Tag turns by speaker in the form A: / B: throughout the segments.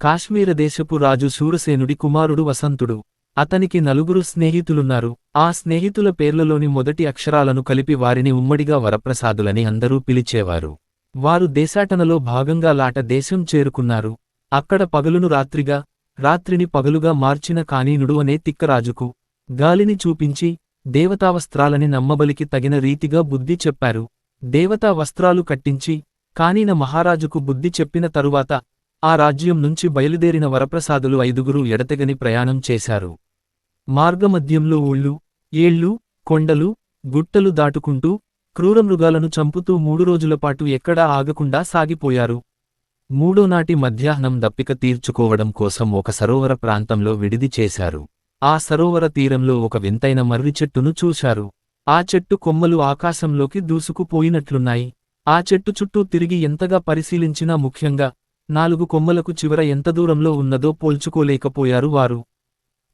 A: కాశ్మీర దేశపు రాజు శూరసేనుడి కుమారుడు వసంతుడు. అతనికి నలుగురు స్నేహితులున్నారు. ఆ స్నేహితుల పేర్లలోని మొదటి అక్షరాలను కలిపి వారిని ఉమ్మడిగా వరప్రసాదులని అందరూ పిలిచేవారు. వారు దేశాటనలో భాగంగా లాట దేశం చేరుకున్నారు. అక్కడ పగలును రాత్రిగా రాత్రిని పగలుగా మార్చిన కానీనుడు అనే తిక్కరాజుకు గాలిని చూపించి దేవతావస్త్రాలని నమ్మబలికి తగిన రీతిగా బుద్ధి చెప్పారు. దేవతా వస్త్రాలు కట్టించి కానీన మహారాజుకు బుద్ధి చెప్పిన తరువాత ఆ రాజ్యం నుంచి బయలుదేరిన వరప్రసాదులు ఐదుగురు ఎడతెగని ప్రయాణం చేశారు. మార్గమధ్యంలో ఊళ్ళు ఏళ్ళు కొండలు గుట్టలు దాటుకుంటూ క్రూరమృగాలను చంపుతూ మూడు రోజులపాటు ఎక్కడా ఆగకుండా సాగిపోయారు. మూడోనాటి మధ్యాహ్నం దప్పిక తీర్చుకోవడం కోసం ఒక సరోవర ప్రాంతంలో విడిది చేశారు. ఆ సరోవర తీరంలో ఒక వింతైన మర్రి చెట్టును చూశారు. ఆ చెట్టు కొమ్మలు ఆకాశంలోకి దూసుకుపోయినట్లున్నాయి. ఆ చెట్టు చుట్టూ తిరిగి ఎంతగా పరిశీలించినా ముఖ్యంగా నాలుగు కొమ్మలకు చివర ఎంత దూరంలో ఉన్నదో పోల్చుకోలేకపోయారు వారు.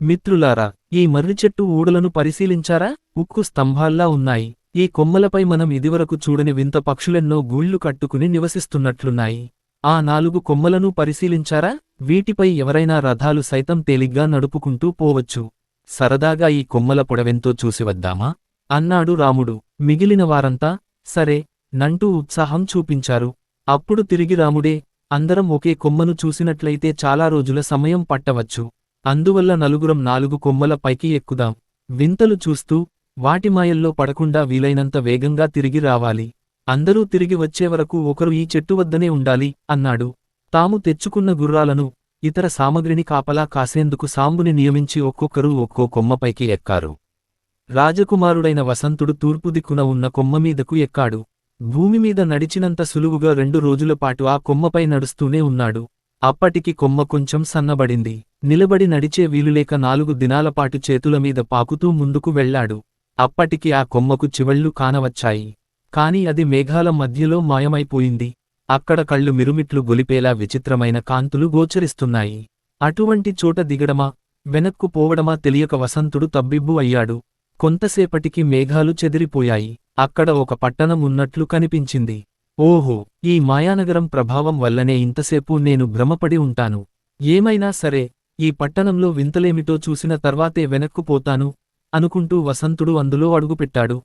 A: మిత్రులారా ఈ మర్రి చెట్టు ఊడలను పరిశీలించారా? ఉక్కు స్తంభాల్లా ఉన్నాయి. ఈ కొమ్మలపై మనం ఇదివరకు చూడని వింత పక్షులెన్నో గూళ్ళు కట్టుకుని నివసిస్తున్నట్లున్నాయి. ఆ నాలుగు కొమ్మలను పరిశీలించారా? వీటిపై ఎవరైనా రథాలు సైతం తేలిగ్గా నడుపుకుంటూ పోవచ్చు. సరదాగా ఈ కొమ్మల పొడవెంతో చూసివద్దామా అన్నాడు రాముడు. మిగిలిన వారంతా సరే నంటూ ఉత్సాహం చూపించారు. అప్పుడు తిరిగి రాముడే అందరం ఒకే కొమ్మను చూసినట్లయితే చాలా రోజుల సమయం పట్టవచ్చు. అందువల్ల నలుగురం నాలుగు కొమ్మల పైకి ఎక్కుదాం. వింతలు చూస్తూ వాటి మాయల్లో పడకుండా వీలైనంత వేగంగా తిరిగి రావాలి. అందరూ తిరిగి వచ్చే వరకు ఒకరు ఈ చెట్టు వద్దనే ఉండాలి అన్నాడు. తాము తెచ్చుకున్న గుర్రాలను ఇతర సామగ్రిని కాపలా కాసేందుకు సాంబుని నియమించి ఒక్కొక్కరు ఒక్కో కొమ్మపైకి ఎక్కారు. రాజకుమారుడైన వసంతుడు తూర్పు దిక్కున ఉన్న కొమ్మమీదకు ఎక్కాడు. భూమిమీద నడిచినంత సులువుగా రెండు రోజులపాటు ఆ కొమ్మపై నడుస్తూనే ఉన్నాడు. అప్పటికి కొమ్మ కొంచెం సన్నబడింది. నిలబడి నడిచే వీలులేక నాలుగు దినాలపాటు చేతులమీద పాకుతూ ముందుకు వెళ్ళాడు. అప్పటికి ఆ కొమ్మకు చివళ్ళు కానవచ్చాయి. కాని అది మేఘాల మధ్యలో మాయమైపోయింది. అక్కడ కళ్ళు మిరుమిట్లు గొలిపేలా విచిత్రమైన కాంతులు గోచరిస్తున్నాయి. అటువంటి చోట దిగడమా? వెనక్కు పోవడమా తెలియక వసంతుడు తబ్బిబ్బు అయ్యాడు. కొంతసేపటికి మేఘాలు చెదిరిపోయాయి. అక్కడ ఒక పట్టణం ఉన్నట్లు కనిపించింది. ఓహో ఈ మాయానగరం ప్రభావం వల్లనే ఇంతసేపు నేను భ్రమపడి ఉంటాను. ఏమైనా సరే ఈ పట్టణంలో వింతలేమిటో చూసిన తర్వాతే వెనక్కుపోతాను అనుకుంటూ వసంతుడు అందులో అడుగుపెట్టాడు.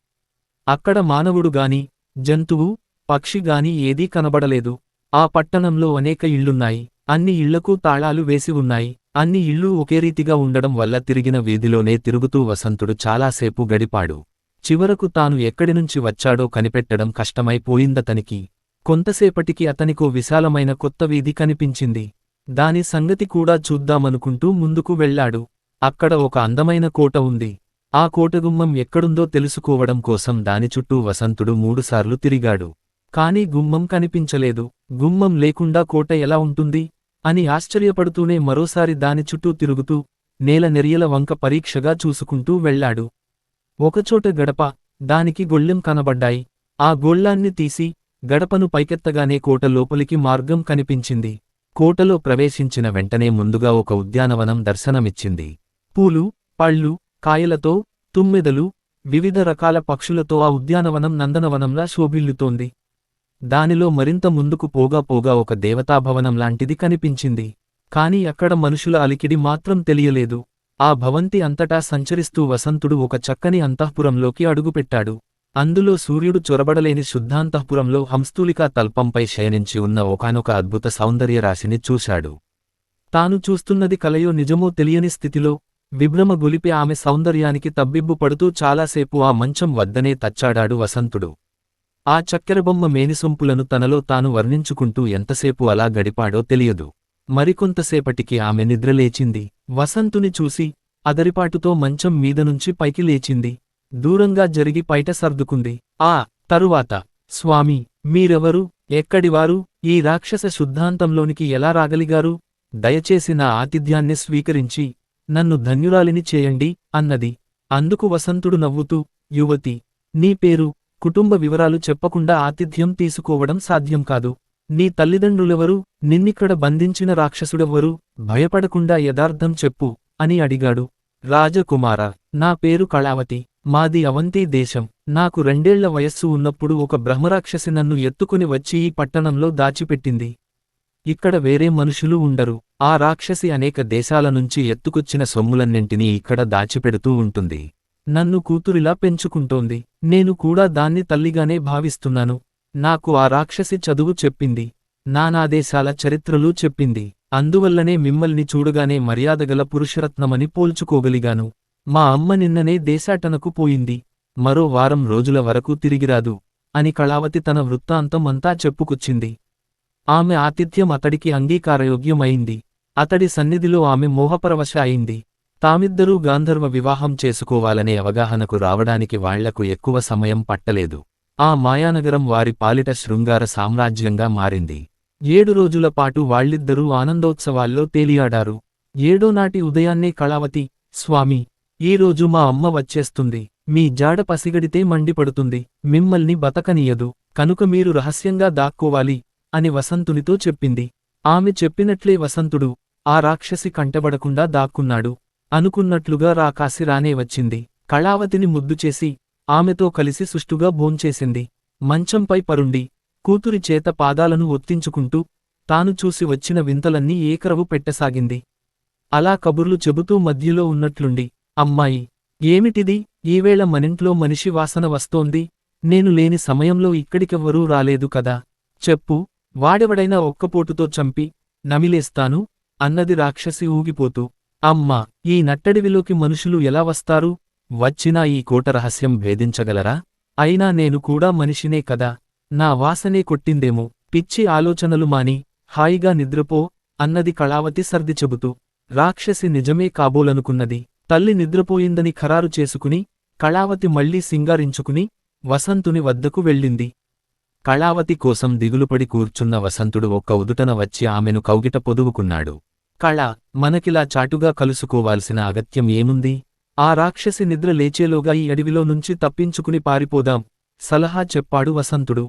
A: అక్కడ మానవుడుగాని జంతువు పక్షిగాని ఏదీ కనబడలేదు. ఆ పట్టణంలో అనేక ఇళ్ళున్నాయి అన్ని ఇళ్ళకు తాళాలు వేసి ఉన్నాయి. అన్ని ఇళ్ళు ఒకే రీతిగా ఉండడం వల్ల తిరిగిన వీధిలోనే తిరుగుతూ వసంతుడు చాలాసేపు గడిపాడు. చివరకు తాను ఎక్కడినుంచి వచ్చాడో కనిపెట్టడం కష్టమైపోయిందతనికి. కొంతసేపటికి అతనికో విశాలమైన కొత్త వీధి కనిపించింది. దాని సంగతి కూడా చూద్దామనుకుంటూ ముందుకు వెళ్ళాడు. అక్కడ ఒక అందమైన కోట ఉంది. ఆ కోటగుమ్మం ఎక్కడుందో తెలుసుకోవడం కోసం దాని చుట్టూ వసంతుడు మూడుసార్లు తిరిగాడు. కాని గుమ్మం కనిపించలేదు. గుమ్మం లేకుండా కోట ఎలా ఉంటుంది? అని ఆశ్చర్యపడుతూనే మరోసారి దాని చుట్టూ తిరుగుతూ నేల నెరియల వంక పరీక్షగా చూసుకుంటూ వెళ్ళాడు. ఒకచోట గడప దానికి గొళ్ళెం కనబడ్డాయి. ఆ గోళ్ళాన్ని తీసి గడపను పైకెత్తగానే కోట లోపలికి మార్గం కనిపించింది. కోటలో ప్రవేశించిన వెంటనే ముందుగా ఒక ఉద్యానవనం దర్శనమిచ్చింది. పూలు పళ్ళు కాయలతో తుమ్మెదలు వివిధ రకాల పక్షులతో ఆ ఉద్యానవనం నందనవనంలా శోభిల్లుతోంది. దానిలో మరింత ముందుకు పోగా పోగా ఒక దేవతాభవనం లాంటిది కనిపించింది. కాని అక్కడ మనుషుల అలికిడి మాత్రం తెలియలేదు. ఆ భవంతి అంతటా సంచరిస్తూ వసంతుడు ఒక చక్కని అంతఃపురంలోకి అడుగుపెట్టాడు. అందులో సూర్యుడు చొరబడలేని శుద్ధాంతఃపురంలో హంస్తూలికా తల్పంపై శయనించి ఉన్న ఒకానొక అద్భుత సౌందర్యరాశిని చూశాడు. తాను చూస్తున్నది కలయో నిజమో తెలియని స్థితిలో విభ్రమ గులిపి ఆమె సౌందర్యానికి తబ్బిబ్బు పడుతూ చాలాసేపు ఆ మంచం వద్దనే తచ్చాడాడు వసంతుడు. ఆ చక్కెరబొమ్మ మేనిసొంపులను తనలో తాను వర్ణించుకుంటూ ఎంతసేపు అలా గడిపాడో తెలియదు. మరికొంతసేపటికి ఆమె నిద్రలేచింది. వసంతుని చూసి అదరిపాటుతో మంచం మీదనుంచి పైకి లేచింది. దూరంగా జరిగి పైట సర్దుకుంది. ఆ తరువాత స్వామి మీరెవరు? ఎక్కడివారు? ఈ రాక్షస శుద్ధాంతంలోనికి ఎలా రాగలిగారు? దయచేసి నా ఆతిథ్యాన్ని స్వీకరించి నన్ను ధన్యురాలిని చేయండి అన్నది. అందుకు వసంతుడు నవ్వుతూ యువతి నీ పేరు కుటుంబ వివరాలు చెప్పకుండా ఆతిథ్యం తీసుకోవడం సాధ్యం కాదు. నీ తల్లిదండ్రులెవరు? నిన్నిక్కడ బంధించిన రాక్షసుడెవ్వరు? భయపడకుండా యథార్థం చెప్పు అని అడిగాడు. రాజకుమార నా పేరు కళావతి మాది అవంతి దేశం. నాకు రెండేళ్ళ వయస్సు ఉన్నప్పుడు ఒక బ్రహ్మరాక్షసి నన్ను ఎత్తుకుని వచ్చి ఈ పట్టణంలో దాచిపెట్టింది. ఇక్కడ వేరే మనుషులు ఉండరు. ఆ రాక్షసి అనేక దేశాల నుంచి ఎత్తుకొచ్చిన సొమ్ములన్నింటినీ ఇక్కడ దాచిపెడుతూ ఉంటుంది. నన్ను కూతురిలా పెంచుకుంటోంది. నేను కూడా దాన్ని తల్లిగానే భావిస్తున్నాను. నాకు ఆ రాక్షసి చదువు చెప్పింది. నానాదేశాల చరిత్రలు చెప్పింది. అందువల్లనే మిమ్మల్ని చూడగానే మర్యాదగల పురుషరత్నమని పోల్చుకోగలిగాను. మా అమ్మ నిన్ననే దేశాటనకు పోయింది. మరో వారం రోజుల వరకు తిరిగిరాదు. అని కళావతి తన వృత్తాంతం అంతా చెప్పుకొచ్చింది. ఆమె ఆతిథ్యం అతడికి అంగీకారయోగ్యమైంది. అతడి సన్నిధిలో ఆమె మోహపరవశ అయింది. తామిద్దరూ గాంధర్వ వివాహం చేసుకోవాలనే అవగాహనకు రావడానికి వాళ్ళకు ఎక్కువ సమయం పట్టలేదు. ఆ మాయానగరం వారి పాలిట శృంగార సామ్రాజ్యంగా మారింది. ఏడు రోజుల పాటు వాళ్ళిద్దరూ ఆనందోత్సవాల్లో తేలియాడారు. ఏడోనాటి ఉదయాన్నే కళావతి స్వామి ఈ రోజు మా అమ్మ వచ్చేస్తుంది. మీ జాడ పసిగడితే మండిపడుతుంది. మిమ్మల్ని బతకనీయదు. కనుక మీరు రహస్యంగా దాక్కోవాలి అని వసంతునితో చెప్పింది. ఆమె చెప్పినట్లే వసంతుడు ఆ రాక్షసి కంటబడకుండా దాక్కున్నాడు. అనుకున్నట్లుగా రాకాసి రానే వచ్చింది. కళావతిని ముద్దుచేసి ఆమెతో కలిసి సుష్టుగా భోంచేసింది. మంచంపై పరుండి కూతురి చేత పాదాలను ఒత్తించుకుంటూ తాను చూసి వచ్చిన వింతలన్నీ ఏకరవు పెట్టసాగింది. అలా కబుర్లు చెబుతూ మధ్యలో ఉన్నట్లుండి అమ్మాయి ఏమిటిది? ఈవేళ మనింట్లో మనిషి వాసన వస్తోంది. నేను లేని సమయంలో ఇక్కడికెవ్వరూ రాలేదు కదా. చెప్పు వాడెవడైనా ఒక్కపోటుతో చంపి నమిలేస్తాను అన్నది రాక్షసి ఊగిపోతూ. అమ్మా ఈ నట్టడివిలోకి మనుషులు ఎలా వస్తారు? వచ్చినా ఈ కోట రహస్యం భేదించగలరా? అయినా నేను కూడా మనిషినే కదా. నా వాసనే కొట్టిందేమో. పిచ్చి ఆలోచనలు మాని హాయిగా నిద్రపో అన్నది కళావతి సర్ది చెబుతూ రాక్షసి నిజమే కాబోలనుకున్నది. తల్లి నిద్రపోయిందని ఖరారు చేసుకుని కళావతి మళ్ళీ సింగారించుకుని వసంతుని వద్దకు వెళ్ళింది. కళావతి కోసం దిగులుపడి కూర్చున్న వసంతుడు ఒక్క ఉదుటన వచ్చి ఆమెను కౌగిట పొదువుకున్నాడు. కళ మనకిలా చాటుగా కలుసుకోవాల్సిన అగత్యం ఏముంది? ఆ రాక్షసి నిద్ర లేచేలోగా ఈ అడవిలో నుంచి తప్పించుకుని పారిపోదాం సలహా చెప్పాడు వసంతుడు.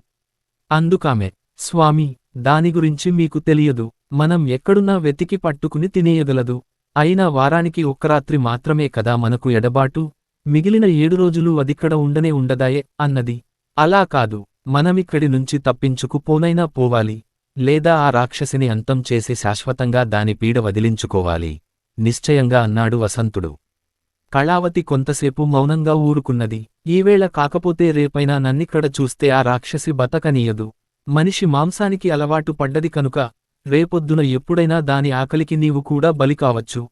A: అందుకామె స్వామి దాని గురించి మీకు తెలియదు మనం ఎక్కడున్నా వెతికి పట్టుకుని తినేయగలదు. అయినా వారానికి ఒక్కరాత్రి మాత్రమే కదా మనకు ఎడబాటు? మిగిలిన ఏడు రోజులు అదిక్కడ ఉండనే ఉండదాయే అన్నది. అలా కాదు మనమిక్కడి నుంచి తప్పించుకు పోనైనా పోవాలి. లేదా ఆ రాక్షసిని అంతం చేసి శాశ్వతంగా దాని పీడ వదిలించుకోవాలి. నిశ్చయంగా అన్నాడు వసంతుడు. కళావతి కొంతసేపు మౌనంగా ఊరుకున్నది. ఈవేళ కాకపోతే రేపైనా నన్నిక్కడ చూస్తే ఆ రాక్షసి బతకనీయదు. మనిషి మాంసానికి అలవాటు పడ్డది కనుక రేపొద్దున ఎప్పుడైనా దాని ఆకలికి నీవు కూడా బలి కావచ్చు.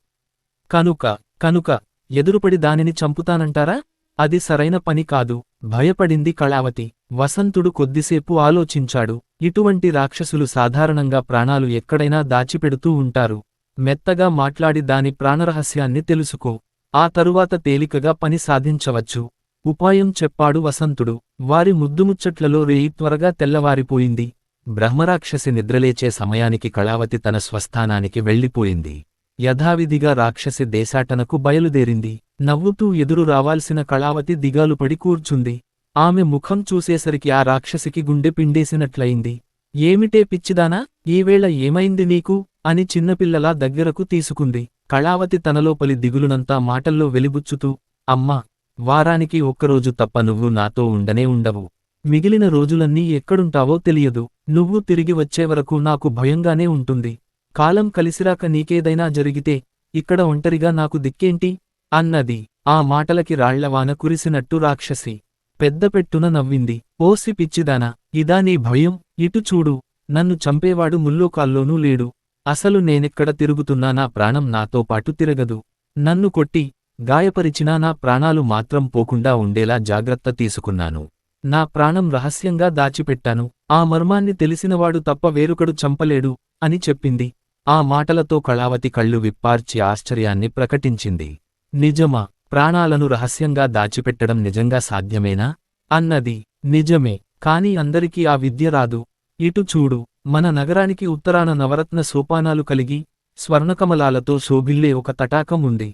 A: కనుక కనుక ఎదురుపడి దానిని చంపుతానంటారా? అది సరైన పని కాదు. భయపడింది కళావతి. వసంతుడు కొద్దిసేపు ఆలోచించాడు. ఇటువంటి రాక్షసులు సాధారణంగా ప్రాణాలు ఎక్కడైనా దాచిపెడుతూ ఉంటారు. మెత్తగా మాట్లాడి దాని ప్రాణరహస్యాన్ని తెలుసుకో. ఆ తరువాత తేలికగా పని సాధించవచ్చు. ఉపాయం చెప్పాడు వసంతుడు. వారి ముద్దుముచ్చట్లలో రేయి త్వరగా తెల్లవారిపోయింది. బ్రహ్మరాక్షసి నిద్రలేచే సమయానికి కళావతి తన స్వస్థానానికి వెళ్ళిపోయింది. యథావిధిగా రాక్షసి దేశాటనకు బయలుదేరింది. నవ్వుతూ ఎదురు రావాల్సిన కళావతి దిగాలుపడి కూర్చుంది. ఆమె ముఖం చూసేసరికి ఆ రాక్షసికి గుండె పిండేసినట్లయింది. ఏమిటే పిచ్చిదానా? ఈవేళ ఏమైంది నీకు? అని చిన్నపిల్లలా దగ్గరకు తీసుకుంది. కళావతి తనలోపలి దిగులునంతా మాటల్లో వెలిబుచ్చుతూ అమ్మా వారానికి ఒక్కరోజు తప్ప నువ్వు నాతో ఉండనే ఉండవు. మిగిలిన రోజులన్నీ ఎక్కడుంటావో తెలియదు. నువ్వు తిరిగి వచ్చేవరకు నాకు భయంగానే ఉంటుంది. కాలం కలిసిరాక నీకేదైనా జరిగితే ఇక్కడ ఒంటరిగా నాకు దిక్కేంటి? అన్నది. ఆ మాటలకి రాళ్ళవాన కురిసినట్టు రాక్షసి. పెద్దపెట్టున నవ్వింది. ఓసి పిచ్చిదానా ఇదా నీ భయం? ఇటు చూడు. నన్ను చంపేవాడు ముల్లోకాల్లోనూ లేడు. అసలు నేనెక్కడ తిరుగుతున్నా నా ప్రాణం నాతో పాటు తిరగదు. నన్ను కొట్టి గాయపరిచినా నా ప్రాణాలు మాత్రం పోకుండా ఉండేలా జాగ్రత్త తీసుకున్నాను. నా ప్రాణం రహస్యంగా దాచిపెట్టాను. ఆ మర్మాన్ని తెలిసినవాడు తప్ప వేరుకడు చంపలేడు అని చెప్పింది. ఆ మాటలతో కళావతి కళ్ళు విప్పార్చి ఆశ్చర్యాన్ని ప్రకటించింది. నిజమా ప్రాణాలను రహస్యంగా దాచిపెట్టడం నిజంగా సాధ్యమేనా? అన్నది నిజమే కాని అందరికీ ఆ విద్య రాదు. ఇటు చూడు మన నగరానికి ఉత్తరాన నవరత్న సోపానాలు కలిగి స్వర్ణకమలాలతో శోభిల్లే ఒక తటాకం ఉంది.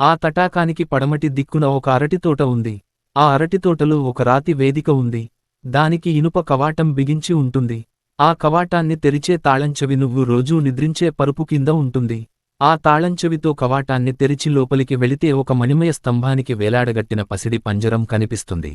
A: ఆ తటాకానికి పడమటి దిక్కున ఒక అరటితోట ఉంది. ఆ అరటితోటలో ఒక రాతి వేదిక ఉంది. దానికి ఇనుప కవాటం బిగించి ఉంటుంది. ఆ కవాటాన్ని తెరిచే తాళంచెవి నువ్వు రోజూ నిద్రించే పరుపు కింద ఉంటుంది. ఆ తాళంచెవితో కవాటాన్ని తెరిచి లోపలికి వెళితే ఒక మణిమయ స్తంభానికి వేలాడగట్టిన పసిడి పంజరం కనిపిస్తుంది.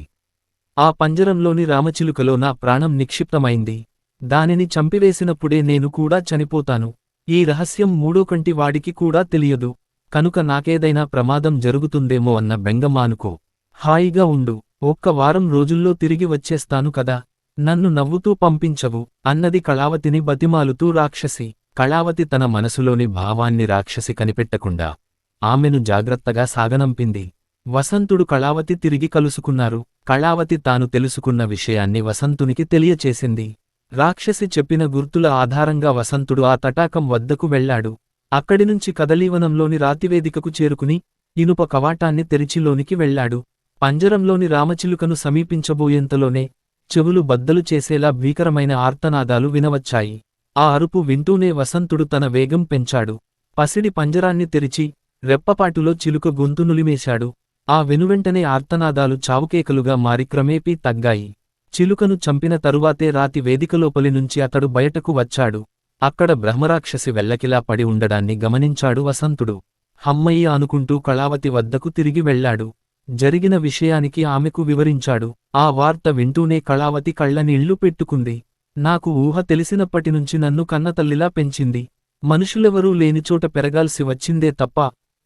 A: ఆ పంజరంలోని రామచిలుకలో నా ప్రాణం నిక్షిప్తమైంది. దానిని చంపివేసినప్పుడే నేను కూడా చనిపోతాను. ఈ రహస్యం మూడో కంటి వాడికి కూడా తెలియదు. కనుక నాకేదైనా ప్రమాదం జరుగుతుందేమో అన్న బెంగమానుకో హాయిగా ఉండు. ఒక్క వారం రోజుల్లో తిరిగి వచ్చేస్తాను కదా. నన్ను నవ్వుతూ పంపించవు అన్నది కళావతిని బతిమాలుతూ రాక్షసి. కళావతి తన మనసులోని భావాన్ని రాక్షసి కనిపెట్టకుండా ఆమెను జాగ్రత్తగా సాగనంపింది. వసంతుడు కళావతి తిరిగి కలుసుకున్నారు. కళావతి తాను తెలుసుకున్న విషయాన్ని వసంతునికి తెలియచేసింది. రాక్షసి చెప్పిన గుర్తుల ఆధారంగా వసంతుడు ఆ తటాకం వద్దకు వెళ్ళాడు అక్కడినుంచి కదలీవనంలోని రాతివేదికకు చేరుకుని ఇనుప కవాటాన్ని తెరిచిలోనికి వెళ్ళాడు పంజరంలోని రామచిలుకను సమీపించబోయేంతలోనే చెవులు బద్దలు చేసేలా భీకరమైన ఆర్తనాదాలు వినవచ్చాయి. ఆ అరుపు వింటూనే వసంతుడు తన వేగం పెంచాడు. పసిడి పంజరాన్ని తెరిచి రెప్పపాటులో చిలుక గొంతు నులిమేశాడు. ఆ వెనువెంటనే ఆర్తనాదాలు చావుకేకలుగా మారి క్రమేపీ తగ్గాయి. చిలుకను చంపిన తరువాతే రాతి వేదికలోపలి నుంచి అతడు బయటకు వచ్చాడు. అక్కడ బ్రహ్మరాక్షసి వెల్లకిలా పడి ఉండడాన్ని గమనించాడు వసంతుడు. హమ్మయ్య అనుకుంటూ కళావతి వద్దకు తిరిగి వెళ్ళాడు జరిగిన విషయానికి ఆమెకు వివరించాడు. ఆ వార్త వింటూనే కళావతి కళ్ళనీళ్ళు పెట్టుకుంది. నాకు ఊహ తెలిసినప్పటినుంచి నన్ను కన్నతల్లిలా పెంచింది. మనుషులెవరూ లేనిచోట పెరగాల్సి వచ్చిందే తప్ప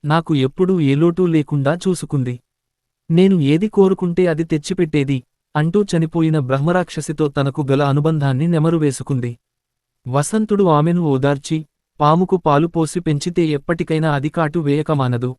A: నాకు ఎప్పుడూ ఏలోటూ లేకుండా చూసుకుంది. నేను ఏది కోరుకుంటే అది తెచ్చిపెట్టేది. అంటూ చనిపోయిన బ్రహ్మరాక్షసితో తనకు గల అనుబంధాన్ని నెమరువేసుకుంది. వసంతుడు ఆమెను ఓదార్చి పాముకు పాలు పోసి పెంచితే ఎప్పటికైనా అది కాటు వేయకమానదు.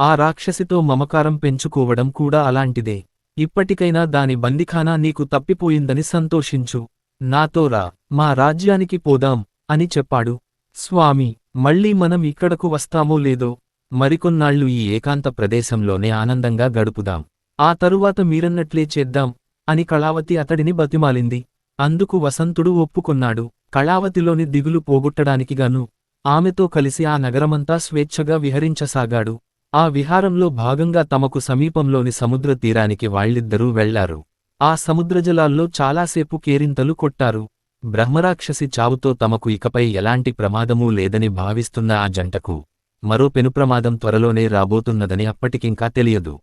A: ఆ రాక్షసితో మమకారం పెంచుకోవడం కూడా అలాంటిదే. ఇప్పటికైనా దాని బందిఖానా నీకు తప్పిపోయిందని సంతోషించు. నాతో రా మా రాజ్యానికి పోదాం అని చెప్పాడు. స్వామి మళ్ళీ మనం ఇక్కడకు వస్తామో లేదో మరికొన్నాళ్ళు ఈ ఏకాంత ప్రదేశంలోనే ఆనందంగా గడుపుదాం. ఆ తరువాత మీరన్నట్లే చేద్దాం అని కళావతి అతడిని బతిమాలింది. అందుకు వసంతుడు ఒప్పుకొన్నాడు. కళావతిలోని దిగులు పోగొట్టడానికిగాను ఆమెతో కలిసి ఆ నగరమంతా స్వేచ్ఛగా విహరించసాగాడు. ఆ విహారంలో భాగంగా తమకు సమీపంలోని సముద్ర తీరానికి వాళ్ళిద్దరూ వెళ్ళారు. ఆ సముద్రజలాల్లో చాలాసేపు కేరింతలు కొట్టారు. బ్రహ్మరాక్షసి చావుతో తమకు ఇకపై ఎలాంటి ప్రమాదమూ లేదని భావిస్తున్న ఆ జంటకు మరో పెనుప్రమాదం త్వరలోనే రాబోతున్నదని అప్పటికింకా తెలియదు.